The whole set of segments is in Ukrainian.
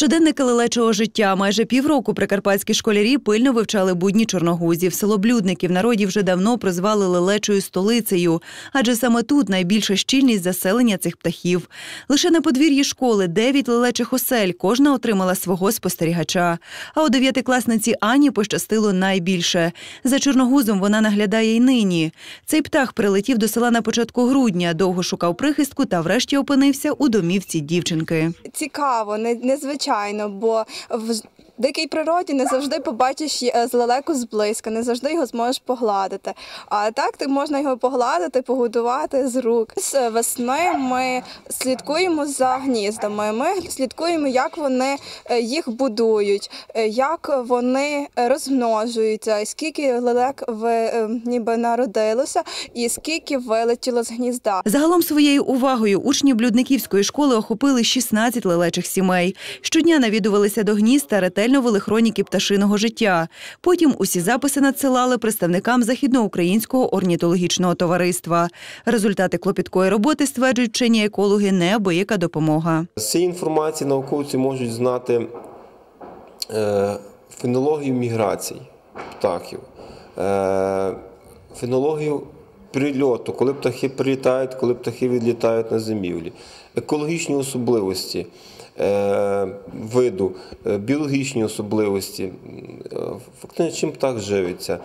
Щоденники лелечого життя. Майже півроку прикарпатські школярі пильно вивчали будні чорногузів. Село Блюдники в народі вже давно прозвали лелечою столицею, адже саме тут найбільша щільність заселення цих птахів. Лише на подвір'ї школи дев'ять лелечих осель, кожна отримала свого спостерігача. А у дев'ятикласниці Ані пощастило найбільше. За чорногузом вона наглядає й нині. Цей птах прилетів до села на початку грудня, довго шукав прихистку та врешті опинився у домівці дівчинки. цікаво, не- незвичайно, бо в дикій природі не завжди побачиш е, злелеку зблизька, не завжди його зможеш погладити. А так ти можна його погладити, погодувати з рук. З весни ми слідкуємо за гніздами. Ми слідкуємо, як вони е, їх будують, е, як вони е, розмножуються, скільки лелек е, ніби народилося, і скільки вилетіло з гнізда. Загалом своєю увагою учні Блюдниківської школи охопили 16 лелечих сімей. Щодня навідувалися до гнізд та ретельно вели хроніки пташиного життя. Потім усі записи надсилали представникам Західноукраїнського орнітологічного товариства. Результати клопіткої роботи стверджують вчені екологи неабияка допомога. З інформації науковці можуть знати е, фенологію міграцій птахів, е, фенологію прильоту, коли птахи прилітають, коли птахи відлітають на зимівлі, екологічні особливості е, виду, е, біологічні особливості, е, фактично чим птах живиться,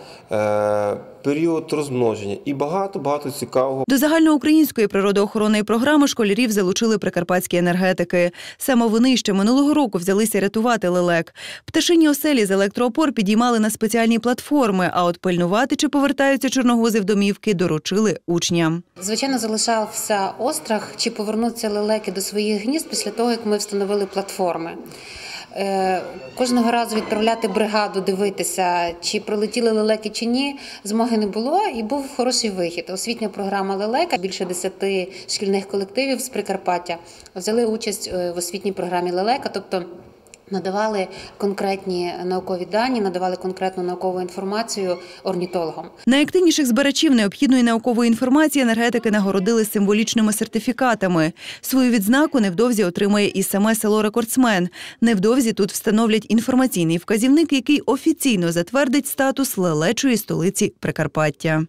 період розмноження і багато-багато цікавого. До загальноукраїнської природоохоронної програми школярів залучили прикарпатські енергетики. Саме вони ще минулого року взялися рятувати лелек. Пташині оселі з електроопор підіймали на спеціальні платформи, а от пильнувати, чи повертаються чорногузи в домівки, доручили учням. Звичайно, залишався острах, чи повернуться лелеки до своїх гнізд після того, як ми встановили платформи. Е, Кожного разу відправляти бригаду, дивитися, чи прилетіли лелеки чи ні, змоги не було, і був хороший вихід. Освітня програма Лелека. Більше десяти шкільних колективів з Прикарпаття взяли участь е, в освітній програмі Лелека, тобто. Надавали конкретні наукові дані, надавали конкретну наукову інформацію орнітологам. Найактивніших збирачів необхідної наукової інформації енергетики нагородили символічними сертифікатами. Свою відзнаку невдовзі отримає і саме село Рекордсмен. Невдовзі тут встановлять інформаційний вказівник, який офіційно затвердить статус лелечої столиці Прикарпаття.